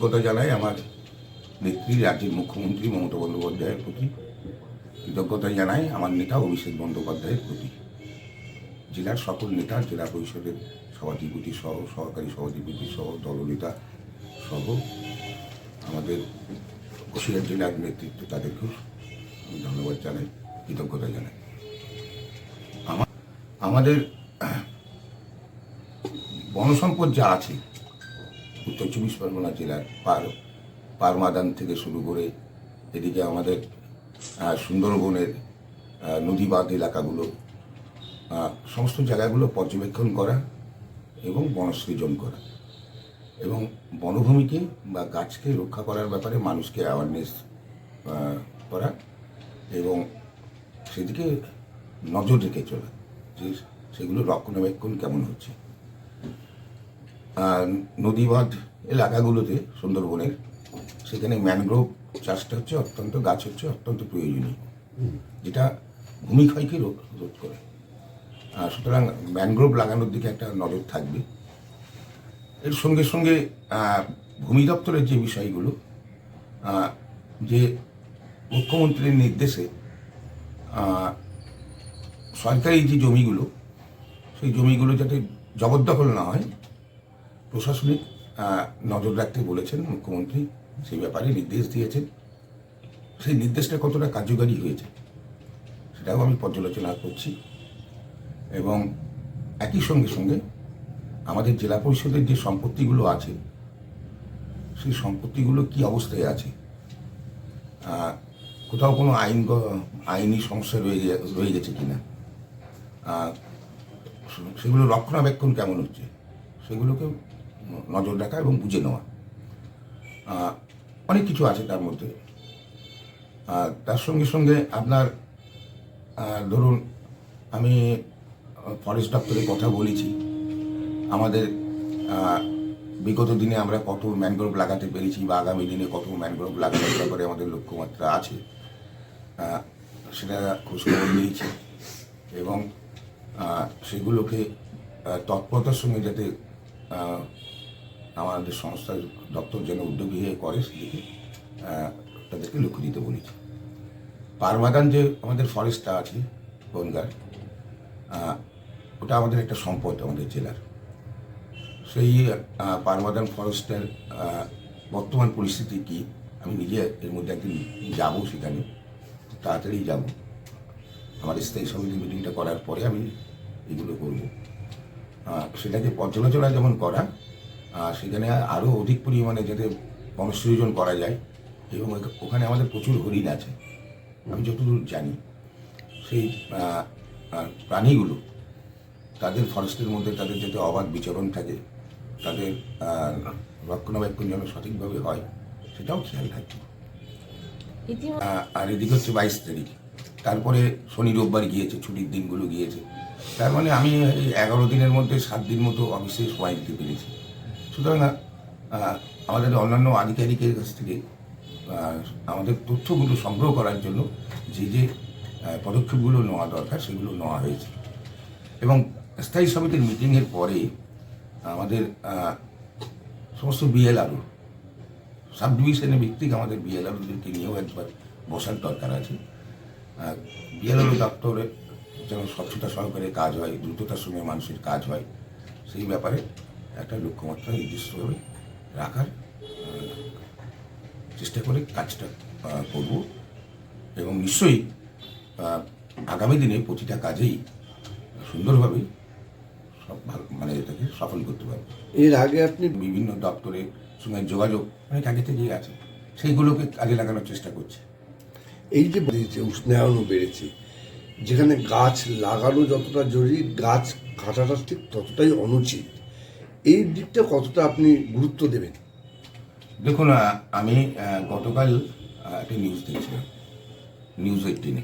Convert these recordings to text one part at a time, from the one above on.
কৃতজ্ঞতা জানাই আমার নেত্রী, রাজ্যের মুখ্যমন্ত্রী মমতা বন্দ্যোপাধ্যায়ের প্রতি। কৃতজ্ঞতা জানাই আমার নেতা অভিষেক বন্দ্যোপাধ্যায়ের প্রতি। জেলার সকল নেতা, জেলা পরিষদের সভাধিপতি সহ, সহকারী সভাধিপতি সহ, দলনেতা সহ, আমাদের কুশিয়ার জেলার নেতৃত্ব তাদেরকেও আমি ধন্যবাদ জানাই, কৃতজ্ঞতা জানাই। আমাদের বনসম্পদ যা আছে উত্তর চব্বিশ পরগনা জেলার পার পারমাদান থেকে শুরু করে এদিকে আমাদের সুন্দরবনের আহ, নদীবাদ এলাকাগুলো সমস্ত জায়গাগুলো পর্যবেক্ষণ করা এবং বনসৃজন করা এবং বনভূমিকে বা গাছকে রক্ষা করার ব্যাপারে মানুষকে অ্যাওয়ারনেস করা এবং সেদিকে নজর রেখে চলা যে সেগুলো রক্ষণাবেক্ষণ কেমন হচ্ছে। নদীবাঁধ এলাকাগুলোতে, সুন্দরবনের, সেখানে ম্যানগ্রোভ চাষটা হচ্ছে অত্যন্ত, গাছ হচ্ছে অত্যন্ত প্রয়োজনীয়, যেটা ভূমিক্ষয়কে রোধ করে। সুতরাং ম্যানগ্রোভ লাগানোর দিকে একটা নজর থাকবে। এর সঙ্গে সঙ্গে ভূমি দপ্তরের যে বিষয়গুলো যে মুখ্যমন্ত্রীর নির্দেশে সরকারি যে জমিগুলো, সেই জমিগুলো যাতে জবরদখল না হয় প্রশাসনিক নজর রাখতে বলেছেন মুখ্যমন্ত্রী সেই ব্যাপারে নির্দেশ দিয়েছেন। সেই নির্দেশটা কতটা কার্যকারী হয়েছে সেটাও আমি পর্যালোচনা করছি। এবং একই সঙ্গে সঙ্গে আমাদের জেলা পরিষদের যে সম্পত্তিগুলো আছে সেই সম্পত্তিগুলো কি অবস্থায় আছে? কোথাও কোনো আইন আইনি সমস্যা রয়ে রয়ে গেছে আহ, সে- সেগুলো রক্ষণাবেক্ষণ কেমন হচ্ছে? সেগুলোকে নজর রাখা এবং বুঝে নেওয়া। অনেক কিছু আছে তার মধ্যে। তার সঙ্গে সঙ্গে আপনার ধরুন আমি ফরেস্ট দপ্তরে কথা বলেছি। আমাদের বিগত দিনে আমরা কত ম্যানগ্রোভ লাগাতে পেরেছি বা আগামী দিনে কত ম্যানগ্রোভ লাগানোর ব্যাপারে আমাদের লক্ষ্যমাত্রা আছে। সেটা খোঁজখবর নিয়েছি এবং সেগুলোকে তৎপরতার সঙ্গে যাতে আমাদের সংস্থার দপ্তর যেন উদ্যোগী হয়ে করে সেদিকে তাদেরকে লক্ষ্য দিতে বলেছি। পারমাদান যে আমাদের ফরেস্টটা আছে বনগার ওটা আমাদের একটা সম্পদ আমাদের জেলার। সেই পারমাদান ফরেস্টের বর্তমান পরিস্থিতি কি, আমি নিজে এর মধ্যে একদিন যাব সেখানে তাড়াতাড়ি যাব। আমার স্থায়ী সমিতি মিটিংটা করার পরে আমি এগুলো করব। সেটাকে পর্যালোচনা যেমন করা সেখানে আরও অধিক পরিমাণে যাতে বনসৃজন করা যায় এবং ওখানে আমাদের প্রচুর হরিণ আছে। আমি যতদূর জানি সেই প্রাণীগুলো তাদের ফরেস্টের মধ্যে তাদের যাতে অবাধ বিচরণ থাকে তাদের রক্ষণাবেক্ষণ যেন সঠিকভাবে হয় সেটাও খেয়াল রাখবে আর এদিকে হচ্ছে বাইশ তারিখ। তারপরে শনি রোববার গিয়েছে ছুটির দিনগুলো গিয়েছে। তার মানে আমি এই এগারো দিনের মধ্যে সাত দিন মতো অফিসে সময় দিতে পেরেছি। সুতরাং আমাদের অন্যান্য আধিকারিকের কাছ থেকে আমাদের তথ্যগুলো সংগ্রহ করার জন্য যে যে পদক্ষেপগুলো নেওয়া দরকার, সেগুলো নেওয়া হয়েছে। এবং স্থায়ী সমিতির মিটিংয়ের পরে আমাদের সমস্ত বিএলআরও সাব ডিভিশনে ভিত্তিক আমাদের বিএলআরওদেরকে নিয়েও একবার বসার দরকার আছে। বিএলআরও দপ্তরে যেন স্বচ্ছতা সহকারে কাজ হয়, দ্রুততার সঙ্গে মানুষের কাজ হয়, সেই ব্যাপারে একটা লক্ষ্যমাত্রা নির্দিষ্টভাবে রাখার চেষ্টা করে কাজটা করব। এবং নিশ্চয়ই আগামী দিনে প্রতিটা কাজেই সুন্দরভাবে সব ভালো মানে এটাকে সফল করতে পারব। এর আগে আপনি বিভিন্ন দপ্তরের সঙ্গে যোগাযোগ অনেক আগে থেকেই আছে। সেইগুলোকে কাজে লাগানোর চেষ্টা করছে। এই যে বেড়েছে উষ্ণায়নও বেড়েছে যেখানে গাছ লাগানো যতটা জরুরি গাছ কাটাটা ঠিক ততটাই অনুচিত। এই দিকটা কতটা আপনি গুরুত্ব দেবেন? দেখুন আমি গতকাল একটা নিউজ দেখছিলাম নিউজ এইটিনে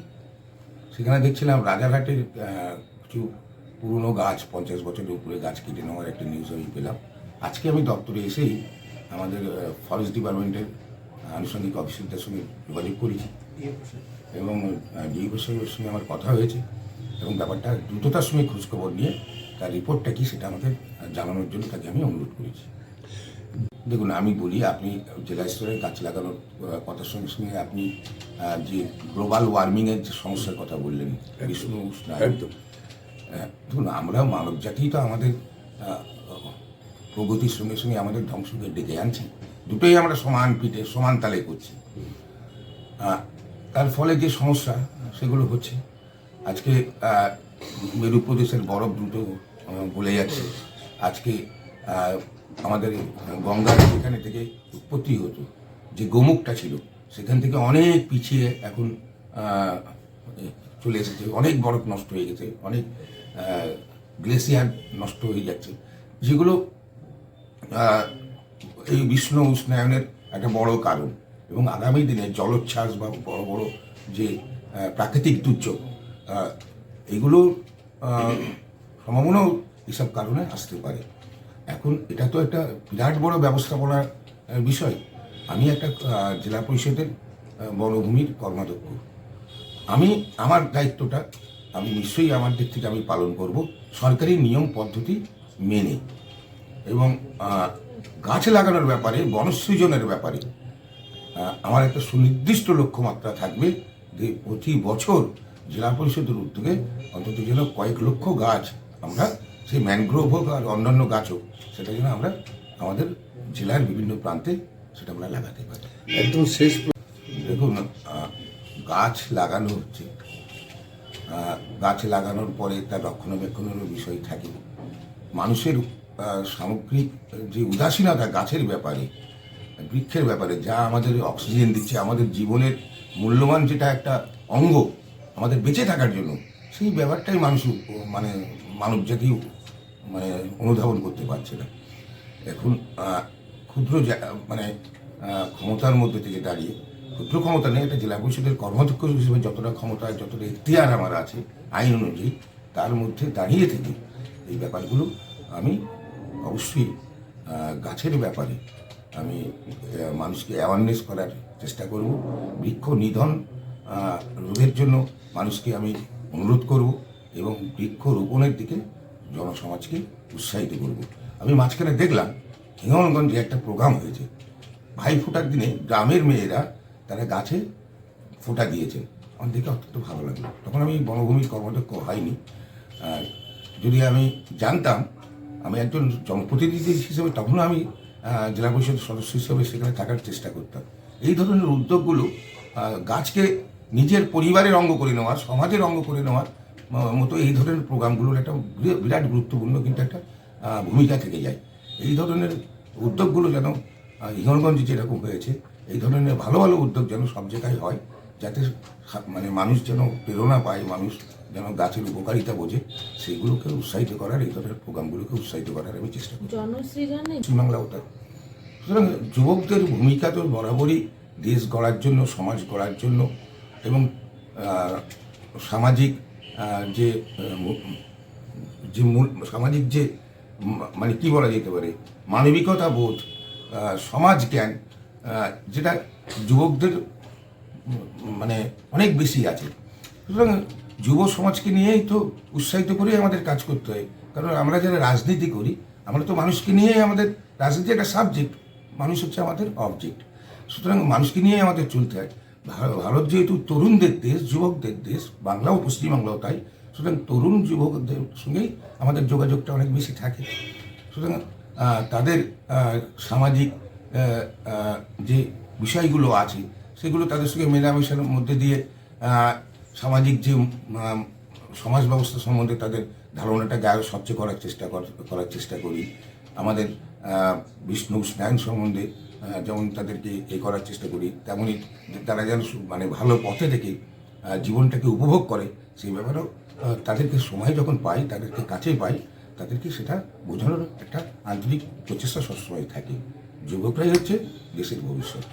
সেখানে দেখছিলাম রাজারহাটের কিছু পুরনো গাছ, পঞ্চাশ বছরের উপরে গাছ কেটে নেওয়ার একটা নিউজ আমি পেলাম। আজকে আমি দপ্তরে এসেই আমাদের ফরেস্ট ডিপার্টমেন্টের আনুষঙ্গিক অফিসারদের সঙ্গে যোগাযোগ করেছি। এবং ডিও সাহেবের সঙ্গে আমার কথা হয়েছে। এবং ব্যাপারটা দ্রুততার সঙ্গে খোঁজখবর নিয়ে তার রিপোর্টটা কি সেটা আমাদের জানানোর জন্য তাকে আমি অনুরোধ করেছি। দেখুন আমি বলি আপনি জেলা স্তরে গাছ লাগানোর কথার সঙ্গে সঙ্গে আপনি যে গ্লোবাল ওয়ার্মিংয়ের যে সমস্যার কথা বললেন বিষ্ণু উষ্ণায়ন দেখুন আমরা মানব জাতি তো আমাদের প্রগতির সঙ্গে সঙ্গে আমাদের ধ্বংসকে ডেকে আনছে। দুটোই আমরা সমান পিঠে সমান তালে করছি। তার ফলে যে সমস্যা সেগুলো হচ্ছে। আজকে মেরু প্রদেশের বরফ দ্রুত গলে যাচ্ছে। আজকে আমাদের গঙ্গার যেখানে থেকে উৎপত্তি হতো। যে গোমুখটা ছিল সেখান থেকে অনেক পিছিয়ে এখন চলে এসেছে। অনেক বরফ নষ্ট হয়ে গেছে অনেক গ্লেসিয়ার নষ্ট হয়ে যাচ্ছে। যেগুলো এই বিষ্ণু উষ্ণায়নের একটা বড় কারণ। এবং আগামী দিনে জলোচ্ছ্বাস বা বড় বড় যে প্রাকৃতিক দুর্যোগ আহ, এগুলোর সম্ভাবনাও এসব কারণে আসতে পারে। এখন এটা তো একটা বিরাট বড় ব্যবস্থাপনার বিষয়। আমি একটা জেলা পরিষদের বনভূমির কর্মাধ্যক্ষ। আমি, আমার দায়িত্বটা, আমি নিশ্চয়ই আমার দিক থেকে আমি পালন করব। সরকারি নিয়ম, পদ্ধতি মেনে। এবং গাছ লাগানোর ব্যাপারে বনসৃজনের ব্যাপারে আমার একটা সুনির্দিষ্ট লক্ষ্যমাত্রা থাকবে যে প্রতি বছর জেলা পরিষদের উদ্যোগে অন্তত যেন কয়েক লক্ষ গাছ আমরা সেই ম্যানগ্রোভ হোক আর অন্যান্য গাছ হোক সেটা যেন আমরা আমাদের জেলার বিভিন্ন প্রান্তে সেটা আমরা লাগাতে পারি। একদম শেষ দেখুন গাছ লাগানো হচ্ছে। গাছ লাগানোর পরে তার রক্ষণাবেক্ষণেরও বিষয় থাকে। মানুষের সামগ্রিক যে উদাসীনতা গাছের ব্যাপারে বৃক্ষের ব্যাপারে যা আমাদের অক্সিজেন দিচ্ছে আমাদের জীবনের মূল্যবান যেটা একটা অঙ্গ আমাদের বেঁচে থাকার জন্য সেই ব্যাপারটাই মানুষ মানে মানব জাতি মানে অনুধাবন করতে পারছে না। এখন ক্ষুদ্র মানে ক্ষমতার মধ্যে থেকে দাঁড়িয়ে, ক্ষুদ্র ক্ষমতা নেই এটা জেলা পরিষদের কর্মাধ্যক্ষ হিসেবে যতটা ক্ষমতা, যতটা এখতিয়ার আমার আছে, আইন অনুযায়ী, তার মধ্যে দাঁড়িয়ে থেকে এই ব্যাপারগুলো আমি অবশ্যই গাছের ব্যাপারে আমি মানুষকে অ্যাওয়ারনেস করার চেষ্টা করব। বৃক্ষ নিধন রোধের জন্য মানুষকে আমি অনুরোধ করব এবং বৃক্ষ রোপণের দিকে জনসমাজকে উৎসাহিত করব। আমি মাঝখানে দেখলাম হিঙ্গলগঞ্জে একটা প্রোগ্রাম হয়েছে। ভাই ফোটার দিনে গ্রামের মেয়েরা তারা গাছে ফোটা দিয়েছেন। আমার দেখে অত্যন্ত ভালো লাগল। তখন আমি বনভূমির কর্মদক্ষ হয়নি। আর যদি আমি জানতাম, আমি একজন জনপ্রতিনিধি হিসেবে তখনও আমি জেলা পরিষদের সদস্য হিসেবে সেখানে থাকার চেষ্টা করতাম। এই ধরনের উদ্যোগগুলো গাছকে নিজের পরিবারের অঙ্গ করে নেওয়া সমাজের অঙ্গ করে নেওয়ার মতো এই ধরনের প্রোগ্রামগুলোর একটা বিরাট গুরুত্বপূর্ণ কিন্তু একটা ভূমিকা থেকে যায়। এই ধরনের উদ্যোগগুলো যেন হিঙ্গলগঞ্জে যেরকম হয়েছে এই ধরনের ভালো ভালো উদ্যোগ যেন সব জায়গায় হয় যাতে মানে মানুষ যেন প্রেরণা পায় মানুষ যেন গাছের উপকারিতা বোঝে সেইগুলোকে উৎসাহিত করার এই ধরনের প্রোগ্রামগুলোকে উৎসাহিত করার আমি চেষ্টা করি। পশ্চিমবাংলা ওটা সুতরাং যুবকদের ভূমিকা তো বরাবরই দেশ গড়ার জন্য সমাজ গড়ার জন্য এবং সামাজিক যে যে মূল, সামাজিক যে মানে কি বলা যেতে পারে, মানবিকতা বোধ সমাজ জ্ঞান যেটা যুবকদের মানে অনেক বেশি আছে। সুতরাং যুব সমাজকে নিয়েই তো উৎসাহিত করেই আমাদের কাজ করতে হয়। কারণ আমরা যারা রাজনীতি করি, আমরা তো মানুষকে নিয়েই আমাদের, রাজনীতি একটা সাবজেক্ট মানুষ হচ্ছে আমাদের অবজেক্ট সুতরাং মানুষকে নিয়েই আমাদের চলতে হয়। ভারত যেহেতু তরুণদের দেশ, যুবকদের দেশ বাংলা ও পশ্চিমবাংলাও তাই, সুতরাং তরুণ যুবকদের সঙ্গেই আমাদের যোগাযোগটা অনেক বেশি থাকে। সুতরাং তাদের সামাজিক যে বিষয়গুলো আছে, সেগুলো তাদের সঙ্গে মেলামেশার মধ্যে দিয়ে সামাজিক যে সমাজ ব্যবস্থা সম্বন্ধে তাদের ধারণাটাকে আরও স্বচ্ছ করার চেষ্টা করার চেষ্টা করি। আমাদের বিষ্ণু স্নায়ন সম্বন্ধে যেমন তাদেরকে এ করার চেষ্টা করি, তেমনই তারা যেন মানে ভালো পথে থেকে জীবনটাকে উপভোগ করে, সেই ব্যাপারেও তাদেরকে সময় যখন পাই, তাদেরকে কাছে পাই, তাদেরকে সেটা বোঝানোর একটা আন্তরিক প্রচেষ্টা সবসময় থাকে। যুবকরাই হচ্ছে দেশের ভবিষ্যৎ।